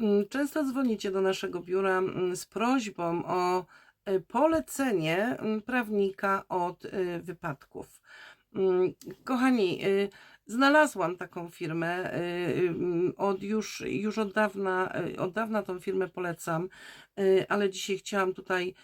Mm, Często dzwonicie do naszego biura mm, z prośbą o y, polecenie mm, prawnika od y, wypadków. Kochani, y, znalazłam taką firmę, od już, już od dawna, od dawna tą firmę polecam, ale dzisiaj chciałam tutaj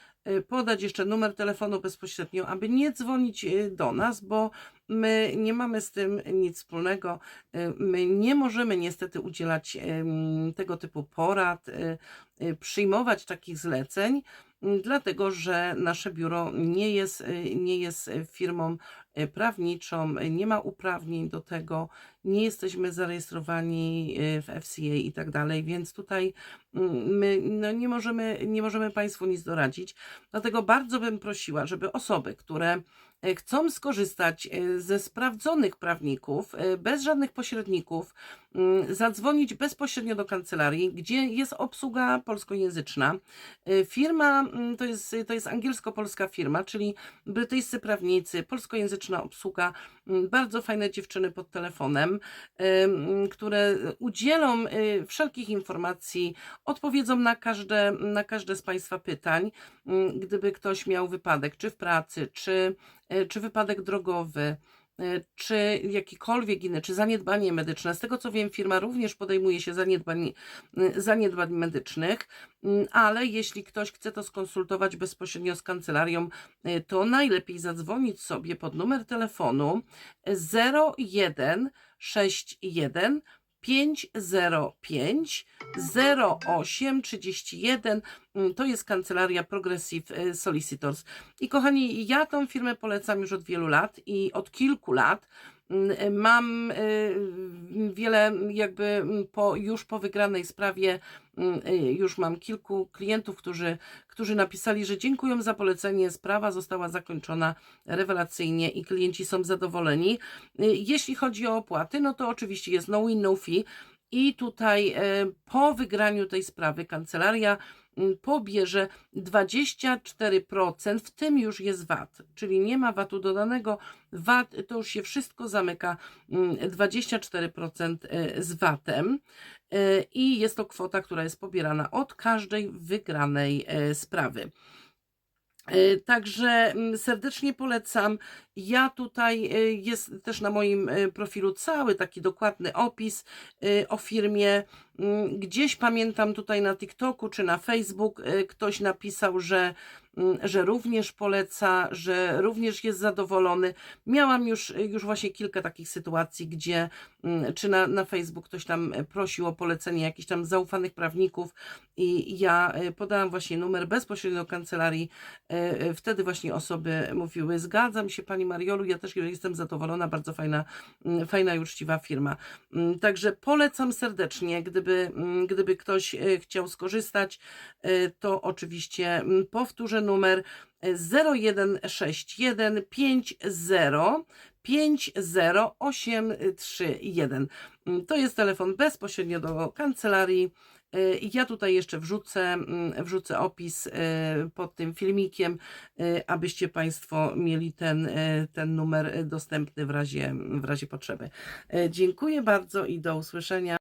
podać jeszcze numer telefonu bezpośrednio, aby nie dzwonić y, do nas, bo my nie mamy z tym nic wspólnego. Y, My nie możemy niestety udzielać em, tego typu porad, y, y, przyjmować takich zleceń, m, dlatego że nasze biuro nie jest, y, nie jest y, firmą y, prawniczą, y, nie ma uprawnień do tego, nie jesteśmy zarejestrowani y, w FCA i tak dalej, więc tutaj mm, my no, nie, możemy, nie możemy Państwu nic doradzić. Dlatego bardzo bym prosiła, żeby osoby, które chcą skorzystać e, ze sprawdzonych prawników, e, bez żadnych pośredników, mm, zadzwonić bezpośrednio do kancelarii, gdzie jest obsługa polskojęzyczna. E, Firma mm, to jest, to jest angielsko-polska firma, czyli brytyjscy prawnicy, polskojęzyczna obsługa, mm, bardzo fajne dziewczyny pod telefonem, em, które udzielą e, wszelkich informacji, odpowiedzą na każde, na każde z Państwa pytań, gdyby ktoś miał wypadek, czy w pracy, czy, e, czy wypadek drogowy, e, czy jakikolwiek inny, czy zaniedbanie medyczne. Z tego co wiem, firma również podejmuje się zaniedbań, e, zaniedbań medycznych, ale jeśli ktoś chce to skonsultować bezpośrednio z kancelarią, e, to najlepiej zadzwonić sobie pod numer telefonu 0161 505 0831 Mm, to jest kancelaria Progressive e, Solicitors. I kochani, ja tą firmę polecam już od wielu lat i od kilku lat. Mm, Mam e, wiele, jakby mm, po, już po wygranej sprawie, mm, e, już mam kilku klientów, którzy, którzy napisali, że dziękują za polecenie. Sprawa została zakończona rewelacyjnie i klienci są zadowoleni. E, Jeśli chodzi o opłaty, no to oczywiście jest no win, no fee. I tutaj e, po wygraniu tej sprawy kancelaria pobierze 24%, w tym już jest VAT, czyli nie ma VAT-u dodanego. VAT to już się wszystko zamyka mm, 24% e, z VAT-em e, i jest to kwota, która jest pobierana od każdej wygranej sprawy. E, Także mm, serdecznie polecam. Ja tutaj e, jest też na moim e, profilu cały taki dokładny opis o firmie. Mm, Gdzieś pamiętam tutaj na TikToku czy na Facebook ktoś napisał, że, że również poleca, że również jest zadowolony. Miałam już, już właśnie kilka takich sytuacji, gdzie mm, czy na, na Facebook ktoś tam prosił o polecenie jakichś tam zaufanych prawników i ja e, podałam właśnie numer bezpośrednio kancelarii. E, e, Wtedy właśnie osoby mówiły, zgadzam się Pani Mariolu, ja też jestem zadowolona, bardzo fajna, mm, fajna i uczciwa firma. Mm, Także polecam serdecznie, gdyby, mm, gdyby ktoś chciał skorzystać, to oczywiście mm, powtórzę numer e, 0161 50 50831. Mm, To jest telefon bezpośrednio do kancelarii. Y, Ja tutaj jeszcze wrzucę, mm, wrzucę opis y, pod tym filmikiem, y, abyście Państwo mieli ten, ten numer dostępny w razie, w razie potrzeby. Dziękuję bardzo i do usłyszenia.